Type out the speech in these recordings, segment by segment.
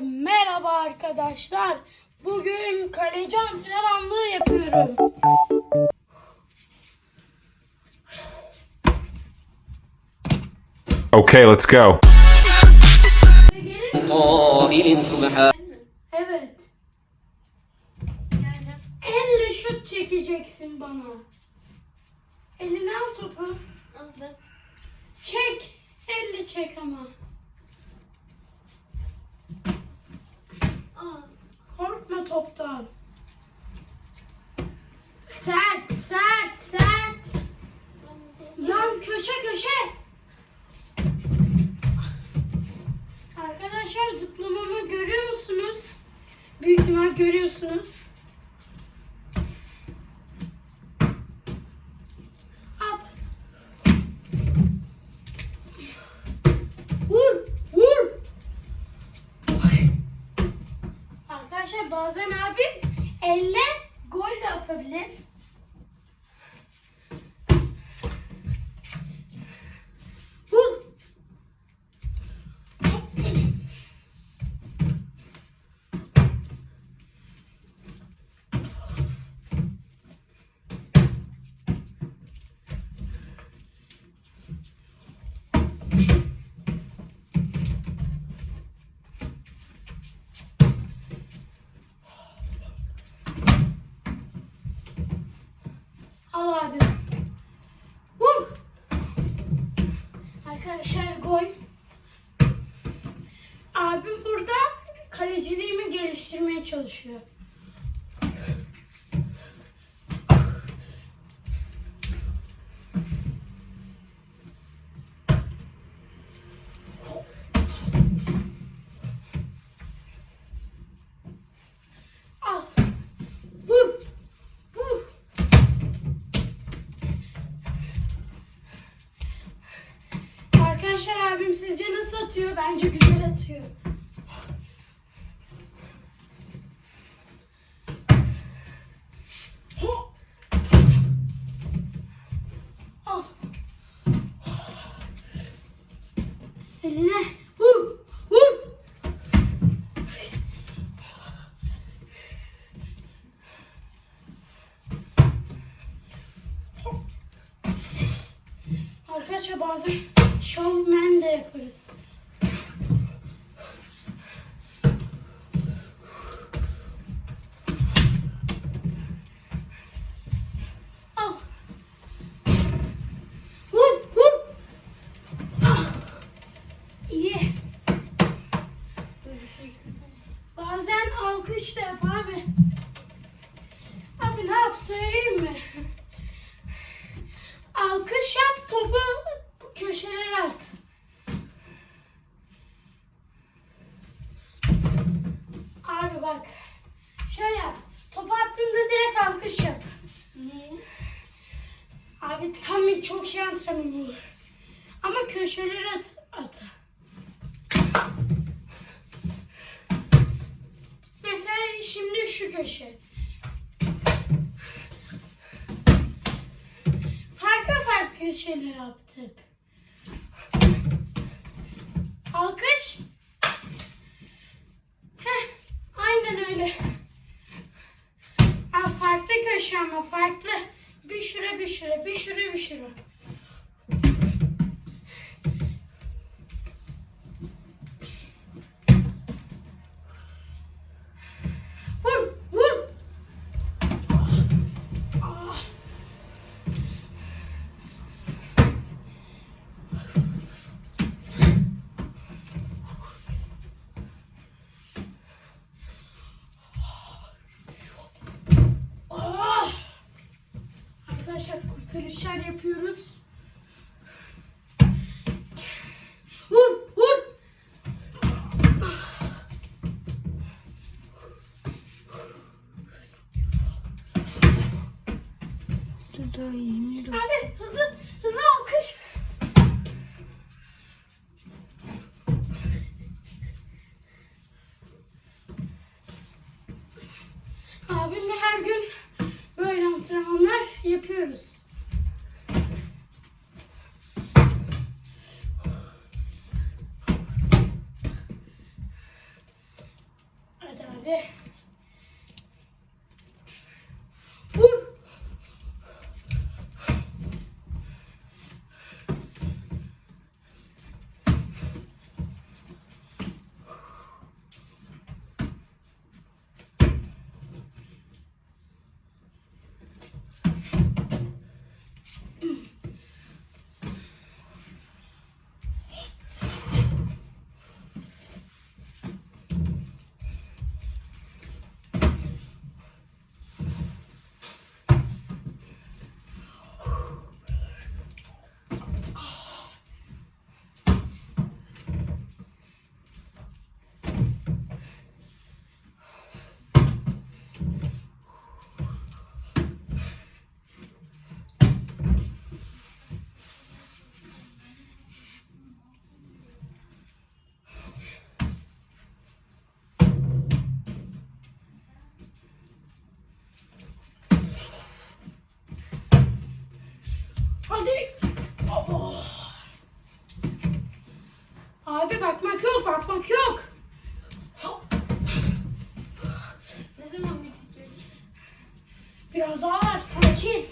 Merhaba arkadaşlar. Bugün kaleci antrenmanlığı yapıyorum. Okay, let's go. Evet. Elle şut çekeceksin bana. Elini al topu. Aldım. Çek. Elle çek ama. Korkma toptan. Sert, sert, sert. Yan köşe köşe. Arkadaşlar zıplamamı görüyor musunuz? Büyük ihtimal görüyorsunuz. Bazen abim elle gol de atabilir. Çalışıyor. Arkadaşlar abim sizce nasıl atıyor? Bence güzel atıyor. Eline. Vur. Vur. Arkadaşlar bazen alkış da yap abi. Abi ne yap söyleyeyim mi? Alkış yap topu köşelere at. Abi bak. Şöyle yap. Topu attığında direkt alkış yap. Niye? Abi tam çok şey antrenman olur. Ama köşelere at. at. Şimdi şu köşe. Farklı farklı köşeler yaptı hep. Alkış. Heh, aynen öyle. Ha, farklı köşe ama farklı. Bir şura bir şura bir şura bir şura. Arkadaşlar kurtarışlar yapıyoruz. Vur vur. Abi hızlı hızlı alkış. Abimle her gün böyle antrenmanlar yapıyoruz. Bakmak yok. Ne zaman bitecek? Biraz daha var, sakin.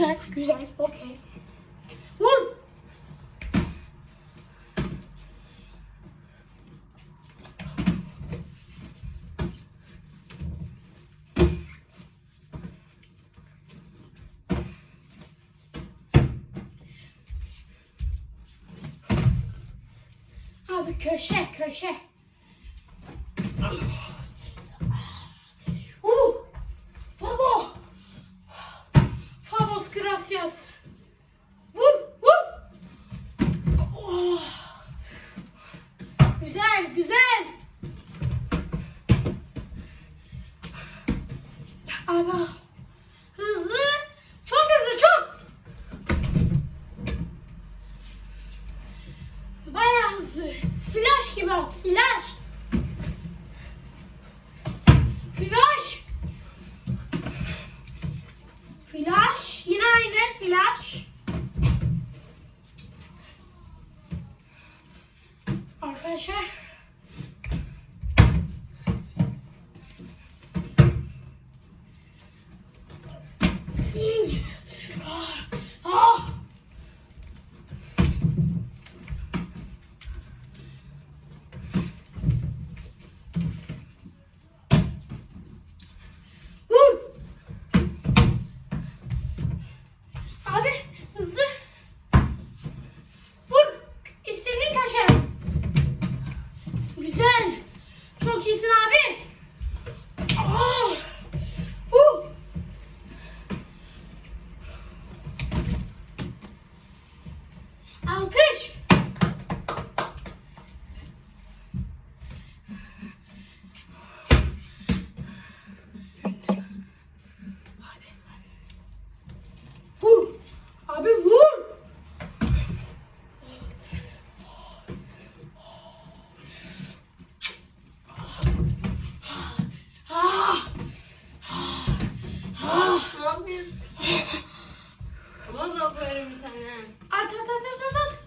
Güzel, güzel. Okey. Vur. Abi köşe, köşe. Uh! Alkış. Vur. Abi vur. Ah. Ah. Ne yapıyorsun? Valla koyarım bir tane. At at at at at at.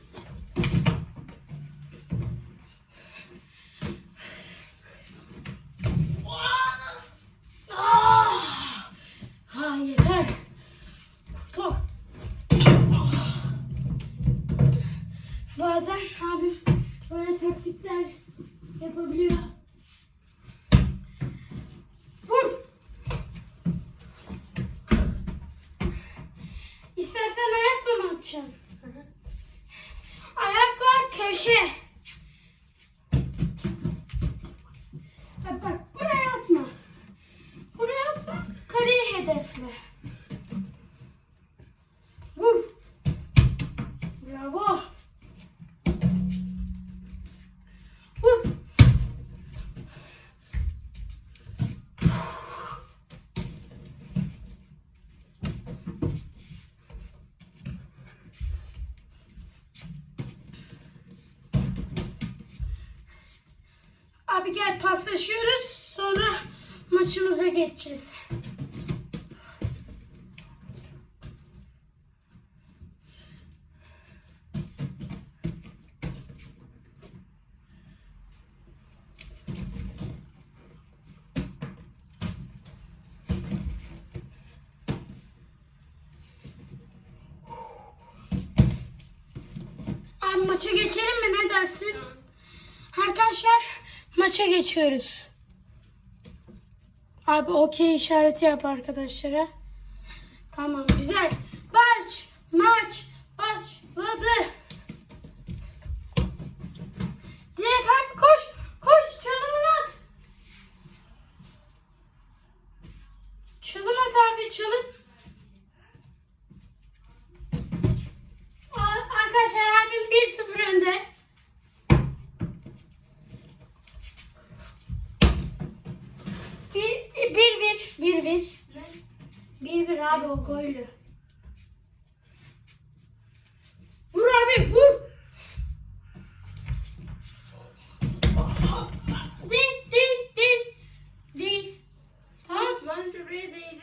Ah. Ah, yeter. Bazen abim böyle taktikler yapabiliyor. Vur. İstersen ayakla mı atacaksın? Ayakla köşe. Abi gel paslaşıyoruz. Sonra maçımıza geçeceğiz. Abi maça geçelim mi ne dersin? Arkadaşlar maça geçiyoruz. Abi okey işareti yap arkadaşlara. Tamam güzel. Maç maç başladı. Dilek abi koş koş çalımını at. Çalım at abi çalım. Arkadaşlar abim 1-0 önde. Bir, bir, bir, bir, bir. Bir, bir abi o gollü. Vur abi vur. Değil, değil, değil. Değil. Tamam. Lan şuraya değdi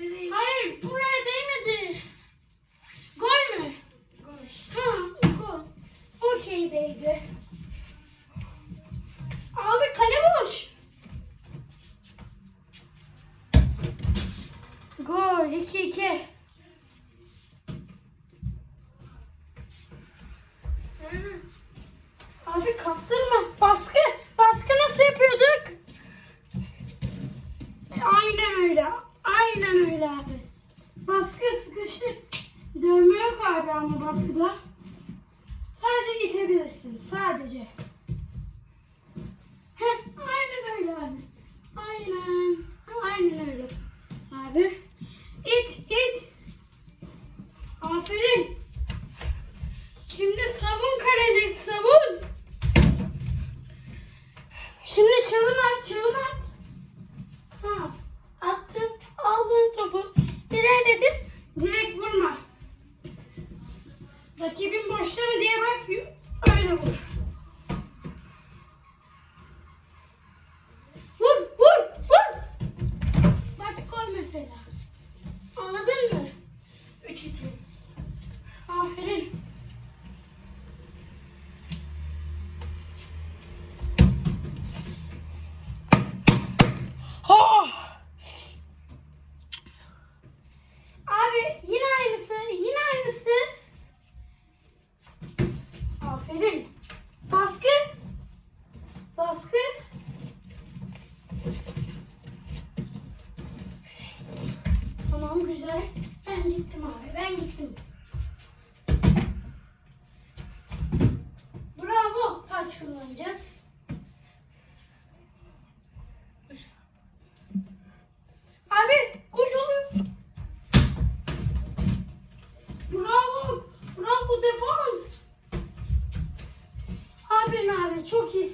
Aynen öyle. Aynen öyle abi. Baskı sıkıştı. Dövme yok abi ama baskıda. Sadece itebilirsin. Sadece. Heh, aynen öyle abi. Aynen. Aynen öyle. Abi. İt, it. Aferin. Şimdi savun kaleni, savun. Şimdi çalım at, çalım at.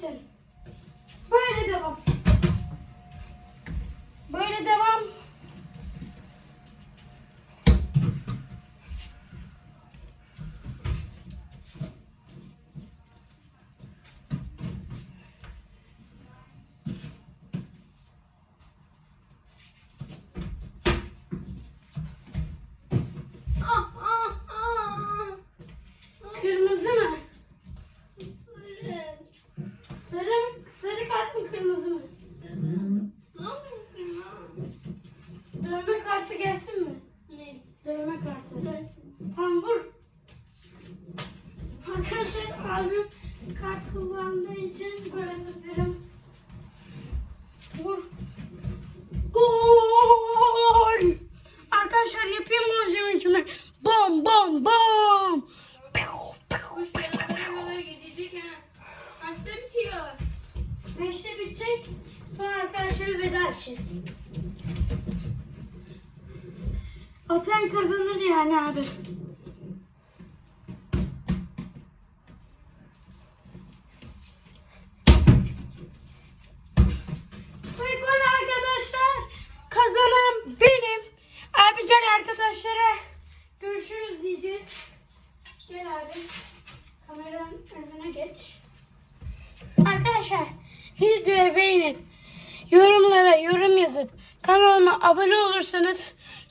Abi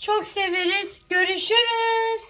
çok severiz. Görüşürüz.